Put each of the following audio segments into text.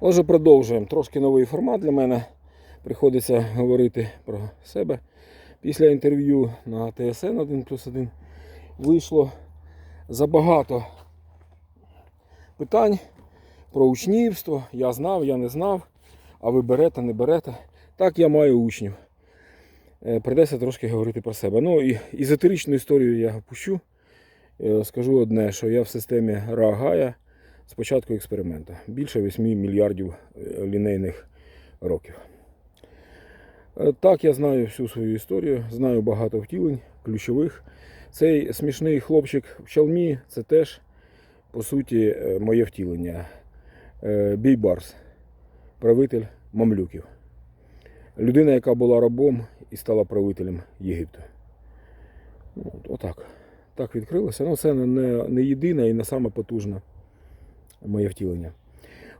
Отже, продовжуємо. Трошки новий формат для мене. Приходиться говорити про себе. Після інтерв'ю на ТСН 1 плюс 1 вийшло забагато питань про учнівство. Я знав, я не знав. А ви берете, не берете. Так, я маю учнів. Е, Придеться трошки говорити про себе. Ну і езотеричну історію я опущу. Е, Скажу одне, що я в системі Раагая з початку експерименту. Більше 8 мільярдів е, лінейних років. Е, Так, я знаю всю свою історію, знаю багато втілень, ключових. Цей смішний хлопчик в чалмі це теж, по суті, е, моє втілення. Бійбарс, правитель мамлюків. Людина, яка була рабом і стала правителем Єгипту. Ну, от- Отак. Так відкрилося. Ну, це не, не, єдине і не саме потужне моє втілення.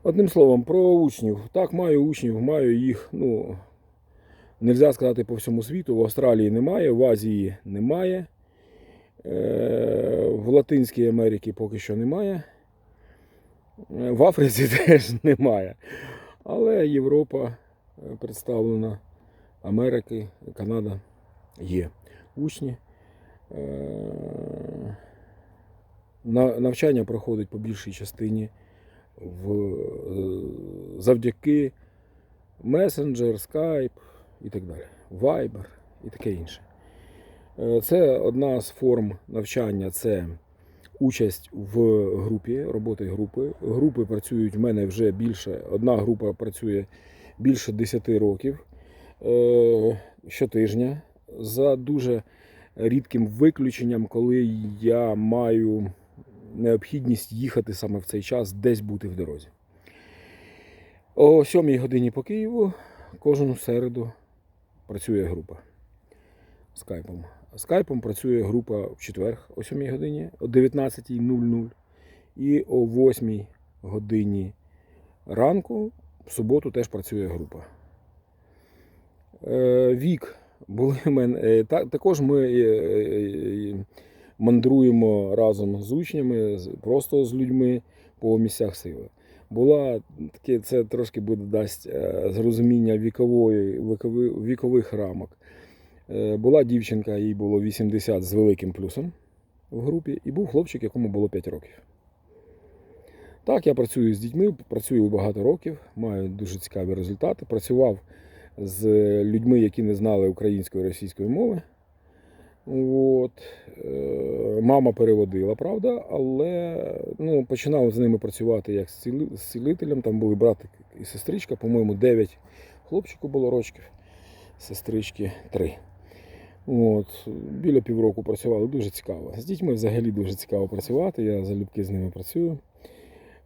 Одним словом, про учнів. Так, маю учнів, маю їх, ну, нельзя сказати по всьому світу. В Австралії немає, в Азії немає. Е, В Латинській Америці поки що немає. Е, В Африці теж немає. Але Європа е, представлена, Америки, Канада є учні. На- Навчання проходить по більшій частині в, е, завдяки Messenger, Skype і так далі, Viber і таке інше. Е, Це одна з форм навчання, це участь в групі, роботи групи. Групи працюють в мене вже більше. Одна група працює більше 10 років е, щотижня за дуже рідким виключенням, коли я маю необхідність їхати саме в цей час, десь бути в дорозі. О 7 годині по Києву кожну середу працює група скайпом. Скайпом працює група в четвер о 7 годині, о 19.00 і о 8 годині ранку в суботу теж працює група. Е, Вік були в мене. е, Також ми е, мандруємо разом з учнями, просто з людьми по місцях сили. Була таке, це трошки буде дасть е, зрозуміння вікової, вікови- вікових рамок. Е, Була дівчинка, їй було 80 з великим плюсом в групі, і був хлопчик, якому було 5 років. Так, я працюю з дітьми, працюю багато років, маю дуже цікаві результати. Працював з людьми, які не знали української і російської мови. От. е, Мама переводила, правда, але ну, починав з ними працювати як з цілителем. Там були братик і сестричка, по-моєму, 9 хлопчику було рочків, сестрички 3. От, біля півроку працювали дуже цікаво. З дітьми взагалі дуже цікаво працювати. Я залюбки з ними працюю.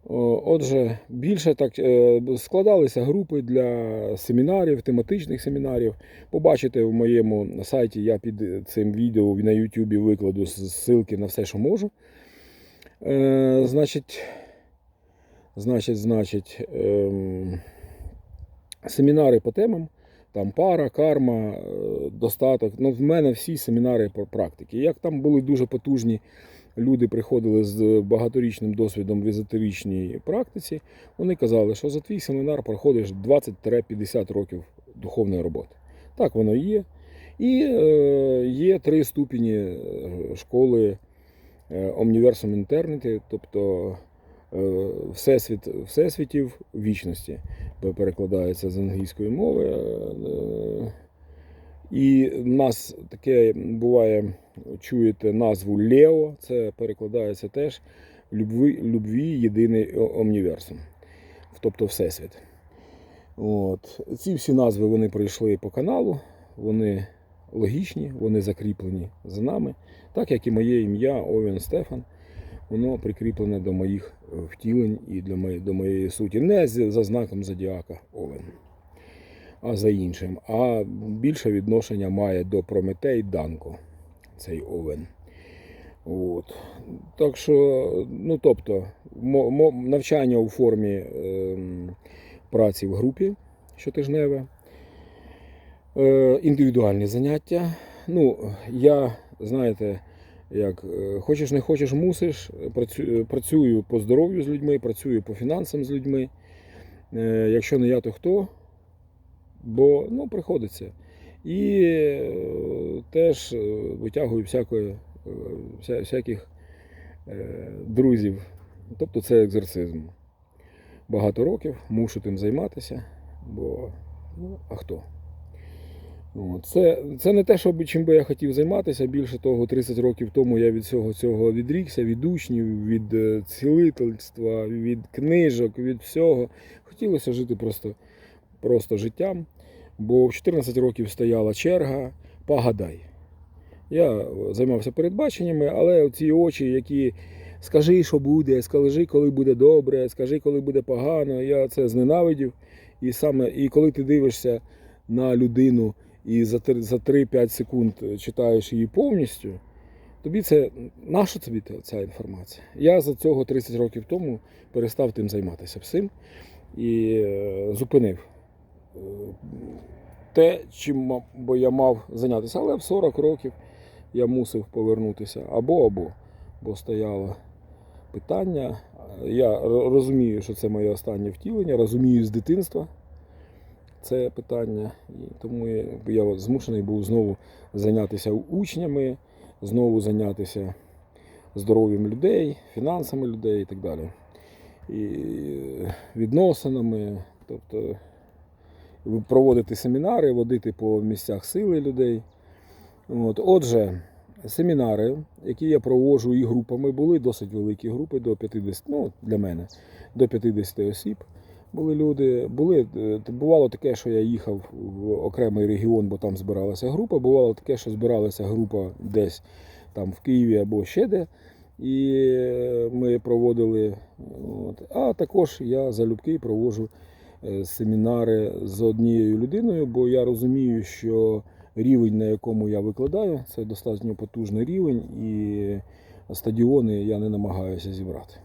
О, Отже, більше так е, складалися групи для семінарів, тематичних семінарів. Побачите в моєму сайті, я під цим відео на YouTube викладу ссылки на все, що можу. Е, значить, значить, значить, ем, семінари по темам. Там пара, карма, е, достаток. Ну, в мене всі семінари про практики. Як там були дуже потужні люди, приходили з багаторічним досвідом в езотеричній практиці, вони казали, що за твій семінар проходиш 20-50 років духовної роботи. Так воно і є. І е, є три ступені е, школи Omniversum Eternity, тобто Всесвіт, Всесвітів вічності перекладається з англійської мови. Е, І в нас таке буває, чуєте назву Лео, це перекладається теж любві, любві єдиний омніверсум, тобто Всесвіт. От. Ці всі назви вони прийшли по каналу, вони логічні, вони закріплені за нами, так як і моє ім'я Овен Стефан, воно прикріплене до моїх е, втілень і до моєї, до моєї суті. Не за знаком зодіака Овен, а за іншим. А більше відношення має до Прометей Данко, цей Овен. От. Так що, ну тобто, навчання у формі ем, праці в групі щотижневе, е, індивідуальні заняття. Ну, я, знаєте, як е, хочеш не хочеш, мусиш. Працю- Працюю по здоров'ю з людьми, працюю по фінансам з людьми. Е, Якщо не я, то хто? Бо ну, приходиться. І е, теж е, витягую всякої, е, вся, всяких е, друзів. Тобто це екзорцизм. Багато років мушу тим займатися, бо ну, а хто? Це, це не те, що чим би я хотів займатися. Більше того, 30 років тому я від цього цього відрікся, від учнів, від е, цілительства, від книжок, від всього. Хотілося жити просто, просто життям. Бо в 14 років стояла черга, погадай. Я займався передбаченнями, але ці очі, які скажи, що буде, скажи, коли буде добре, скажи, коли буде погано, я це зненавидів. І саме, і коли ти дивишся на людину і за три- за 3-5 секунд читаєш її повністю, тобі це наша тобі ця інформація? Я за цього 30 років тому перестав тим займатися всім і е, зупинив е, те, чим бо я мав зайнятися. Але в 40 років я мусив повернутися або або, бо стояло питання. Я розумію, що це моє останнє втілення, розумію з дитинства це питання. І тому я, змушений був знову зайнятися учнями, знову зайнятися здоров'ям людей, фінансами людей і так далі. І відносинами, тобто проводити семінари, водити по місцях сили людей. От, отже, семінари, які я проводжу і групами, були досить великі групи, до 50, ну, для мене, до 50 осіб були люди. Були, е, бувало таке, що я їхав в окремий регіон, бо там збиралася група. Бувало таке, що збиралася група десь там в Києві або ще де. І е, ми проводили. От. А також я залюбки проводжу е, семінари з однією людиною, бо я розумію, що рівень, на якому я викладаю, це достатньо потужний рівень, і стадіони я не намагаюся зібрати.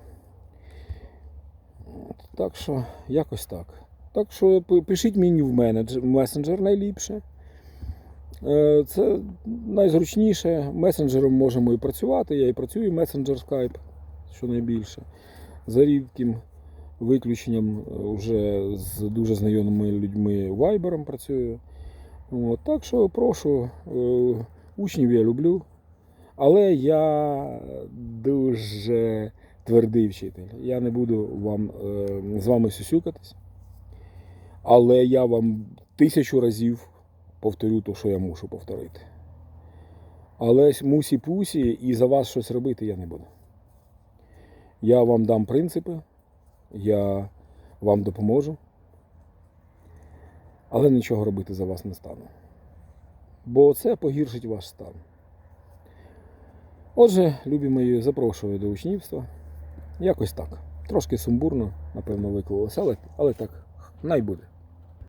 Так що, якось так. Так що пишіть мені в месенджер найліпше. Е, Це найзручніше. Месенджером можемо і працювати. Я і працюю месенджер Skype, що найбільше. За рідким виключенням е, вже з дуже знайомими людьми Viber працюю. От, так що прошу, е, учнів я люблю. Але я дуже твердий вчитель. Я не буду вам, е, з вами сюсюкатись. Але я вам тисячу разів повторю те, що я мушу повторити. Але мусі-пусі і за вас щось робити я не буду. Я вам дам принципи, я вам допоможу, але нічого робити за вас не стану. Бо це погіршить ваш стан. Отже, любі мої, запрошую до учнівства. Якось так. Трошки сумбурно, напевно, виклалося, але, але так, най буде.